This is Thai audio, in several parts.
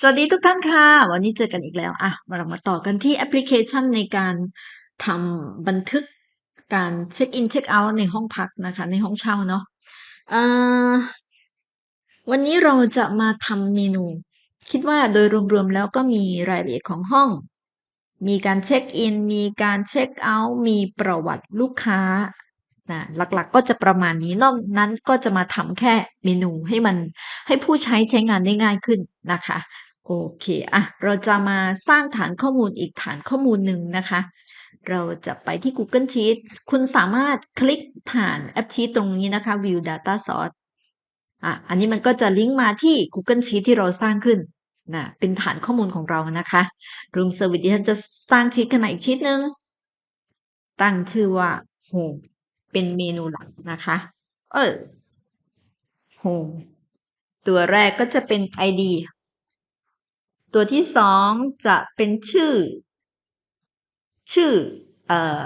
สวัสดีทุกท่านค่ะ วันนี้เจอกันอีกแล้วอะเรามาต่อกันที่แอปพลิเคชันในการทำบันทึกการเช็คอินเช็คเอาท์ในห้องพักนะคะ ในห้องเช่าเนาะวันนี้เราจะมาทำเมนู คิดว่าโดยรวมๆแล้วก็มีรายละเอียดของห้อง มีการเช็คอิน มีการเช็คเอาท์ มีประวัติลูกค้านะหลักๆก็จะประมาณนี้นอกนั้นก็จะมาทำแค่เมนูให้มันให้ผู้ใช้ใช้งานได้ง่ายขึ้นนะคะ โอเคอะเราจะมาสร้างฐานข้อมูลอีกฐานข้อมูลหนึ่งนะคะ เราจะไปที่ Google Sheets คุณสามารถคลิกผ่านแอปชีตตรงนี้นะคะ View Data Source อะอันนี้มันก็จะลิงก์มาที่ Google Sheet ที่เราสร้างขึ้นนะเป็นฐานข้อมูลของเรานะคะ Room Service ที่ฉันจะสร้างชีตขึ้นมาอีกชีตหนึ่งตั้งชื่อว่า Home เป็นเมนูหลักนะคะ เออ Home ตัวแรกก็จะเป็น ID ตัวที่สองจะเป็นชื่อ ชื่อเอ่อ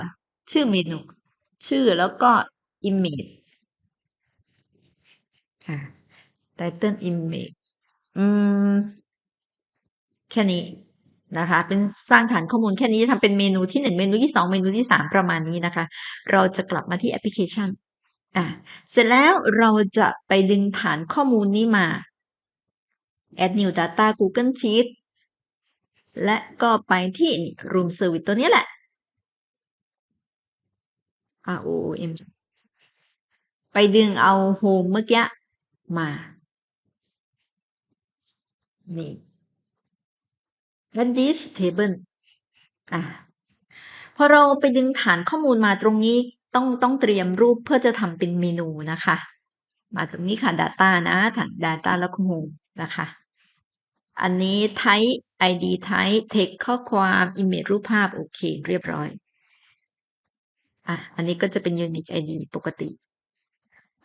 ชื่อเมนู ชื่อแล้วก็ image ค่ะ title image อืม แค่นี้นะคะ เป็นสร้างฐานข้อมูลแค่นี้จะทำเป็นเมนูที่หนึ่งเมนูที่สองเมนูที่สามประมาณนี้นะคะ เราจะกลับมาที่แอปพลิเคชันอะเสร็จแล้วเราจะไปดึงฐานข้อมูลนี้มา add new data Google Sheet และก็ไปที่ room service ตัวนี้แหละ R O O M ไปดึงเอา home เมื่อกี้มา นี่ add this table อะพอเราไปดึงฐานข้อมูลมาตรงนี้ต้องต้องเตรียมรูปเพื่อจะทำเป็นเมนูนะคะ มาตรงนี้ค่ะ data นะฐาน data แล้วก็ home นะคะ อันนี้ type id type text ข้อความ image รูปภาพ โอเค เรียบร้อย อะ อันนี้ก็จะเป็น unique id ปกติ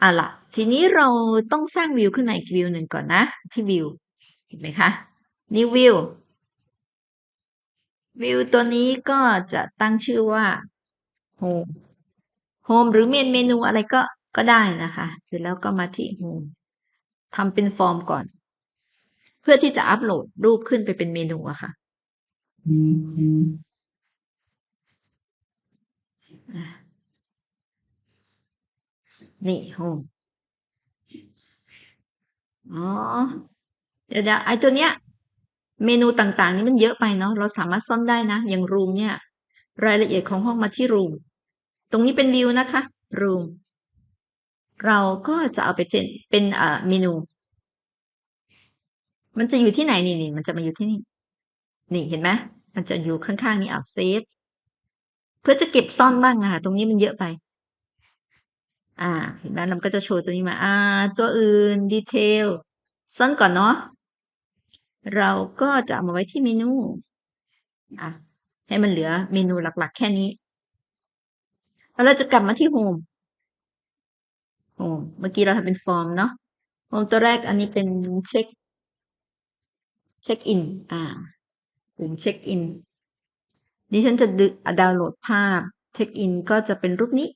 อะละทีนี้เราต้องสร้างวิวขึ้นมาอีกวิวหนึ่งก่อนนะ ที่วิว เห็นไหมคะ new view วิวตัวนี้ก็จะตั้งชื่อว่า home home หรือเมนเมนูอะไรก็ก็ได้นะคะ เสร็จแล้วก็มาที่ home ทำเป็นฟอร์มก่อน พื่อที่จะอัปโหลดรูปขึ้นไปเป็นเมนูอะค่ะนี่ home อ๋อ เดี๋ยวเดี๋ยวไอ้ตัวเนี้ย เมนูต่างๆ นี่มันเยอะไปเนาะ เราสามารถซ่อนได้นะ อย่างรูมเนี่ย รายละเอียดของห้องมาที่รูม ตรงนี้เป็นวิวนะคะรูม เราก็จะเอาไปเป็นเป็นเมนู มันจะอยู่ที่ไหนนี่นี่มันจะมาอยู่ที่นี่ นี่เห็นไหมมันจะอยู่ข้างๆนี้อะเซฟเพื่อจะเก็บซ่อนบ้างนะคะตรงนี้มันเยอะไป อ่า เห็นไหมเราก็จะโชว์ตัวนี้มา อ่า ตัวอื่นดีเทลซ่อนก่อนเนาะเราก็จะเอามาไว้ที่เมนู อะ ให้มันเหลือเมนูหลักๆ แค่นี้แล้วเราจะกลับมาที่โฮมโฮมเมื่อกี้เราทำเป็นฟอร์มเนาะโฮมตัวแรกอันนี้เป็นเช็ค เช็คอินอ่าปุ่มเช็คอินดิฉันจะดึดาวน์โหลดภาพเช็คอินก็จะเป็นรูปนี้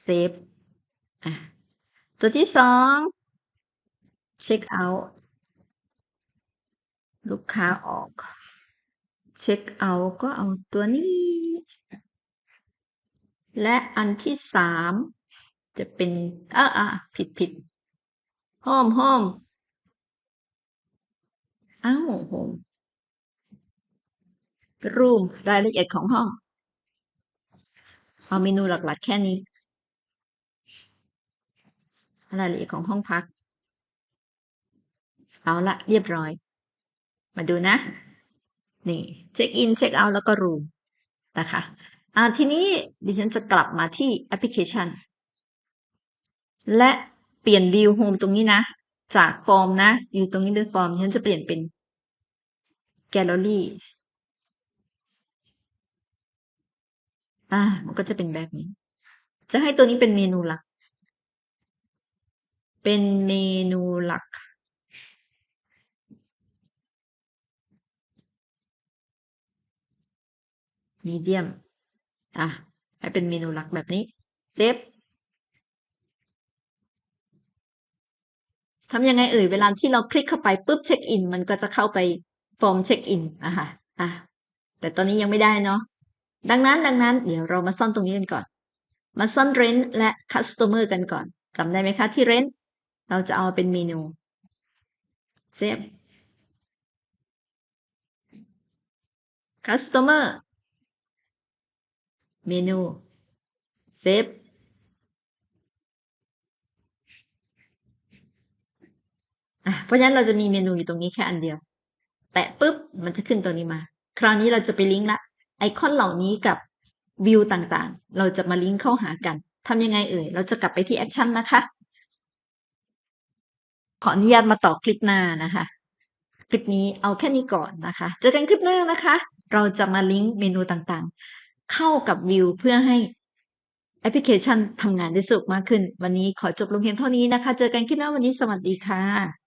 เซฟอะตัวที่สองเช็คเอาท์ลูกค้าออก เช็คเอาท์ก็เอาตัวนี้ และอันที่สามจะเป็นอ่าอ่าผิดผิดโฮมโฮม อ้าวโฮมรูมรายละเอียดของห้อง เอาเมนูหลักๆ แค่นี้ รายละเอียดของห้องพัก เอาละเรียบร้อย มาดูนะ นี่ เช็คอิน เช็คเอาท์แล้วก็รูมนะคะอ่าทีนี้ดิฉันจะกลับมาที่แอปพลิเคชัน และเปลี่ยนวิวโฮมตรงนี้นะ จากฟอร์มนะ อยู่ตรงนี้เป็นฟอร์มดิฉันจะเปลี่ยนเป็น แกลเลอรี่ อ่า มันก็จะเป็นแบบนี้ จะให้ตัวนี้เป็นเมนูหลัก เป็นเมนูหลัก มีเดียม อะ ให้เป็นเมนูหลักแบบนี้ เซฟททำยังไงเอ่ย เวลาที่เราคลิกเข้าไปปุ๊บเช็คอิน มันก็จะเข้าไป ฟอร์มเช็คอินอะค่ะอะแต่ตอนนี้ยังไม่ได้เนาะดังนั้นดังนั้นเดี๋ยวเรามาซ่อนตรงนี้กันก่อน มาซ่อน rent และ customer กันก่อนจำได้ไหมคะที่ rent เราจะเอาเป็นเมนูเซฟ customer เมนูเซฟอะเพราะฉะนั้นเราจะมีเมนูอยู่ตรงนี้แค่อันเดียว แตะปุ๊บมันจะขึ้นตัวนี้มา คราวนี้เราจะไปลิงก์ละไอคอนเหล่านี้กับวิวต่างๆ เราจะมาลิงก์เข้าหากันทำยังไงเอ่ย เราจะกลับไปที่แอคชั่นนะคะ ขออนุญาตมาต่อคลิปหน้านะคะ คลิปนี้เอาแค่นี้ก่อนนะคะ เจอกันคลิปหน้านะคะ เราจะมาลิงก์เมนูต่างๆ เข้ากับวิวเพื่อให้แอปพลิเคชันทำงานได้สะดวกมากขึ้น วันนี้ขอจบลงเพียงเท่านี้นะคะ เจอกันคลิปหน้าวันนี้สวัสดีค่ะ